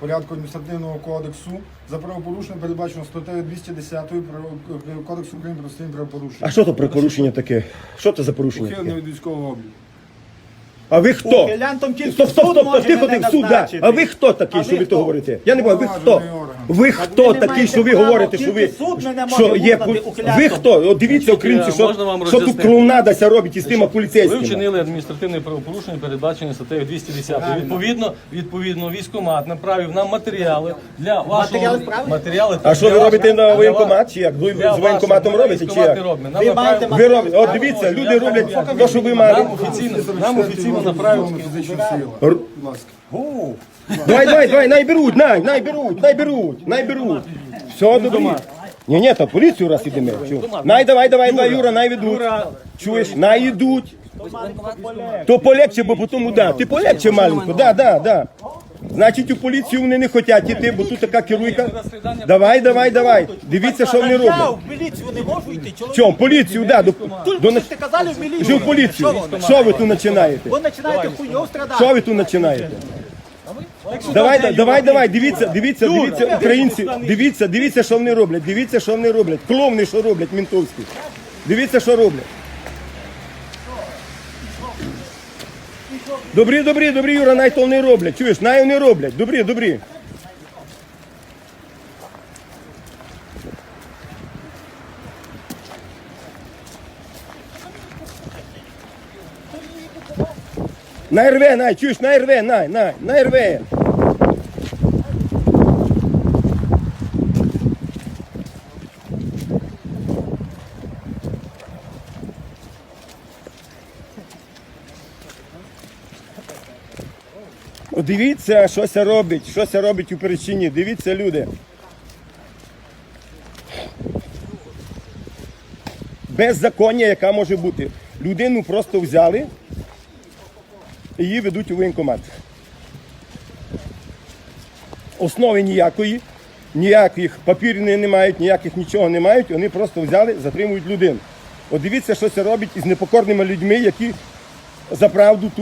порядку адміністративного кодексу за правопорушення передбачено статтею 210 Про- Кодексу України про адміністративні правопорушення. А що то про порушення таке? Що це за порушення? Ухилення таке? від військового обліку. А ви хто? Ухилянтом тільки Стоп, стоп, суд стоп, може стоп, тихо, мене тихо, суд, да. назначити. А ви хто такий, А що ви ви то хто? говорите? Я не бачу, ви хто? Повноважений орган. Ви хто такий, що ви говорите, що ви що є. Ви хто? От дивіться, українці, що, можна вам що тут клоунадася робить із тими Ви вчинили адміністративне правопорушення, передбачене статтею 210. Відповідно, відповідно, військкомат направив нам матеріали для вашого Матеріали. А що ви робите на воєнкомат? Чи як? Ви з воєнкоматом робите, чи як? Ви маєте Ви робите, от дивіться, люди роблять те, що ви маєте. Нам офіційно, нам офіційно. Будь ласка. Давай, давай, давай, най беруть, най, най беруть, най беруть, най беруть. Все, добре. Ні, ні, то поліцію раз ідемо. Най, давай, давай, давай, Юра, най ведуть. Чуєш, най йдуть. То полегче, бо потім, да, ти полегче маленько, да, да, да. Значить, у поліцію вони не хочуть іти, бо тут така керуйка. Давай, давай, давай. Дивіться, що вони роблять. в міліцію не можу йти. Чоловік. чому? Поліцію, да, до, до, Ви ти казали в міліцію. В поліцію. Що ви? Тут починаєте? Ви починаєте хуйню страдати. Що ви тут починаєте? Давай, давай, давай, дивіться, дивіться, дивіться, українці, дивіться, дивіться, що вони роблять, дивіться, що вони роблять. Клоуни, що роблять, ментовські. Дивіться, що роблять. Добрі, добрі, добрі, Юра, най то вони роблять. Чуєш, най вони роблять. Добрі, добрі. Най рве, най, чуєш, най рве, най, най, най рве. О, Дивіться, що це робить, що це робить у перечині. Дивіться, люди. Беззаконня, яка може бути. Людину просто взяли її ведуть у воєнкомат. Основи ніякої, ніяких папірів не мають, ніяких нічого не мають, вони просто взяли, затримують людину. От дивіться, що це робить із непокорними людьми, які за правду тут.